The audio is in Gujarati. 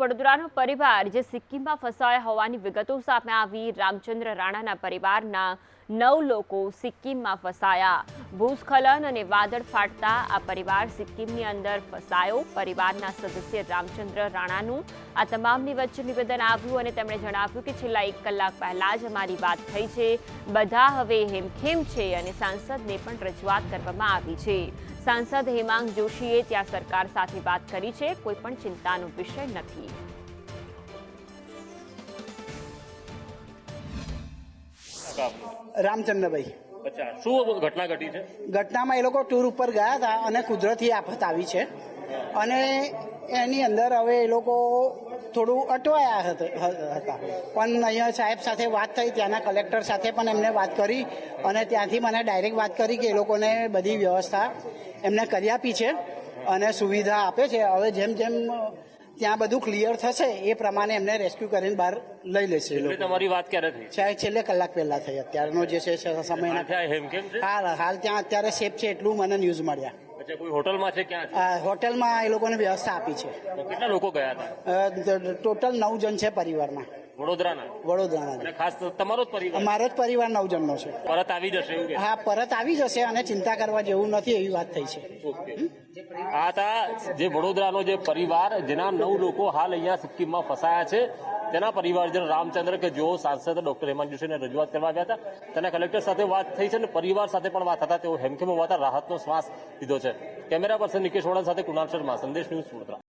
વડોદરાનો પરિવાર જે સિક્કિમમાં ફસાયા હોવાની વિગતો સામે આવી રામચંદ્ર રાણાના પરિવારના નવ લોકો સિક્કિમમાં ફસાયા. ભૂસ્ખલન અને વાદળ ફાટતા આ પરિવાર સિક્કિમની અંદર ફસાયો. પરિવારના સદસ્ય રામચંદ્ર રાણાનું આ તમામની વચ્ચે નિવેદન આવ્યું અને તેમણે જણાવ્યું કે છેલ્લા એક કલાક પહેલા જ અમારી વાત થઈ છે. બધા હવે હેમખેમ છે અને સાંસદને પણ રજૂઆત કરવામાં આવી છે. સાંસદ હેમાંગ જોશીએ ત્યાં સરકાર સાથે વાત કરી છે. કોઈ પણ ચિંતાનો વિષય નથી. રામચંદ્રભાઈ શું ઘટના ઘટી છે? ઘટનામાં એ લોકો ટૂર ઉપર ગયા હતા અને કુદરતી આફત આવી છે. અને એની અંદર હવે એ લોકો થોડું અટવાયા હત- હતા. પણ અહીંયા સાહેબ સાથે વાત થઈ ત્યાંના કલેક્ટર સાથે પણ એમને વાત કરી અને ત્યાંથી મને ડાયરેક્ટ વાત કરી કે એ લોકોને બધી વ્યવસ્થા એમને કરી આપી છે અને સુવિધા આપે છે. હવે જેમ જેમ ત્યાં બધું ક્લિયર થશે એ પ્રમાણે એમને રેસ્ક્યુ કરીને બહાર લઈ લેશે તમારી વાત ક્યારે થઈ? છેલ્લે- કલાક પહેલા થઈ. અત્યારનો જે છે કેમ છે? હાલ હાલ ત્યાં અત્યારે સેફ છે એટલું મને ન્યૂઝ મળ્યા. કોઈ હોટલમાં છે ક્યાં છે? હોટેલમાં એ લોકોને વ્યવસ્થા આપી છે. કેટલા લોકો ગયા હતા? ટોટલ નવ જણ છે પરિવારમાં. વડોદરાના? વડોદરાના અને ખાસ તમારો જ પરિવાર? મારો જ પરિવાર નવ જણનો છે. પરત આવી જશે એવું કે? હા પરત આવી જશે અને ચિંતા કરવા જેવું નથી એવી વાત થઈ છે. આ હતા જે વડોદરાનો જે પરિવાર જેના નવ લોકો હાલ અહીંયા સિક્કિમમાં ફસાયા છે. તેના પરિવારજન રામચંદ્ર કે જેઓ સાંસદ ડોક્ટર હેમંત જોશીને રજૂઆત કરવા ગયા હતા. તેના કલેક્ટર સાથે વાત થઈ છે અને પરિવાર સાથે પણ વાત થતા તેઓ હેમખેમ હોવાતા રાહતનો શ્વાસ લીધો છે. કેમેરા પર્સન નિકેશ વડા સાથે કુણાલ શર્મા સંદેશ ન્યૂઝ વડોદરા.